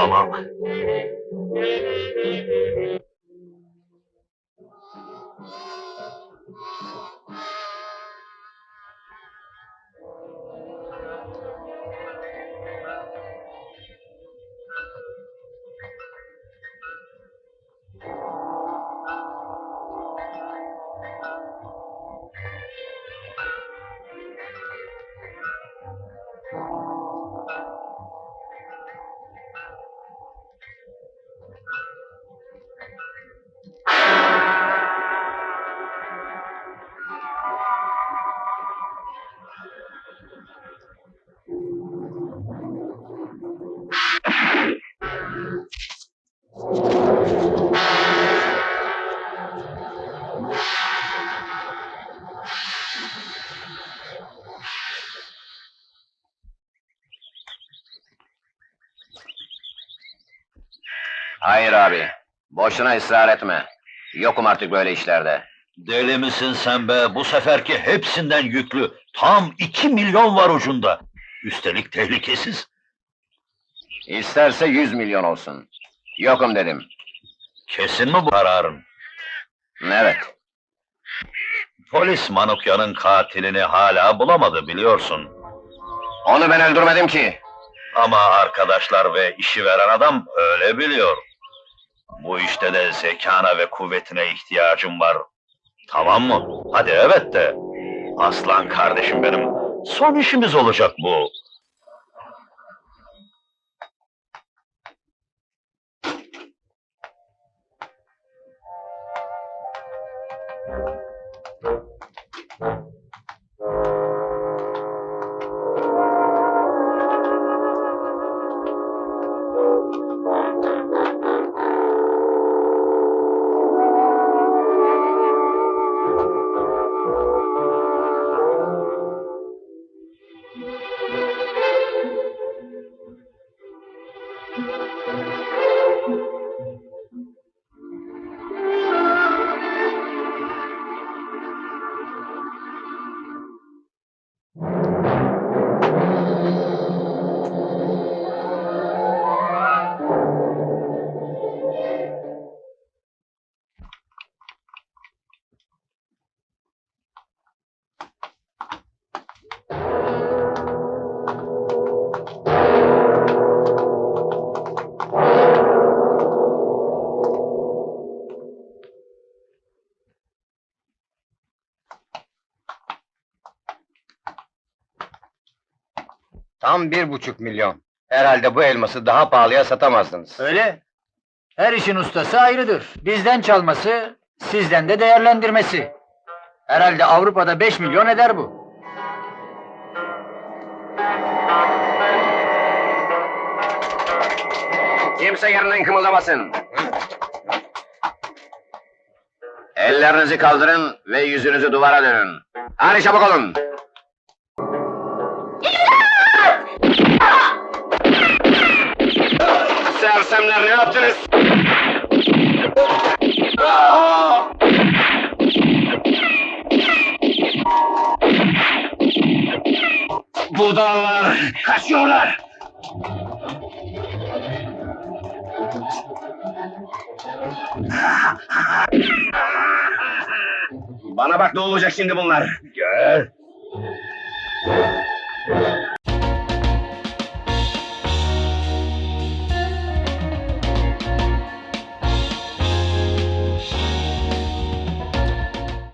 Tamam. Hayır abi. Boşuna ısrar etme. Yokum artık böyle işlerde. Deli misin sen be? Bu seferki hepsinden yüklü. Tam iki milyon var ucunda. Üstelik tehlikesiz. İsterse yüz milyon olsun. Yokum dedim. Kesin mi bu kararın? Evet. Polis Manukya'nın katilini hala bulamadı biliyorsun. Onu ben öldürmedim ki. Ama arkadaşlar ve işi veren adam öyle biliyor. Bu işte de zekana ve kuvvetine ihtiyacım var. Tamam mı? Hadi evet de. Aslan kardeşim benim. Son işimiz olacak bu. Tam bir buçuk milyon. Herhalde bu elması daha pahalıya satamazdınız. Öyle. Her işin ustası ayrıdır. Bizden çalması, sizden de değerlendirmesi. Herhalde Avrupa'da 5 milyon eder bu. Kimse yerinden kımıldamasın. Ellerinizi kaldırın ve yüzünüzü duvara dönün. Hadi çabuk olun. Sersemler ne yaptınız? Budallar kaçıyorlar. Bana bak ne olacak şimdi bunlar. Gel.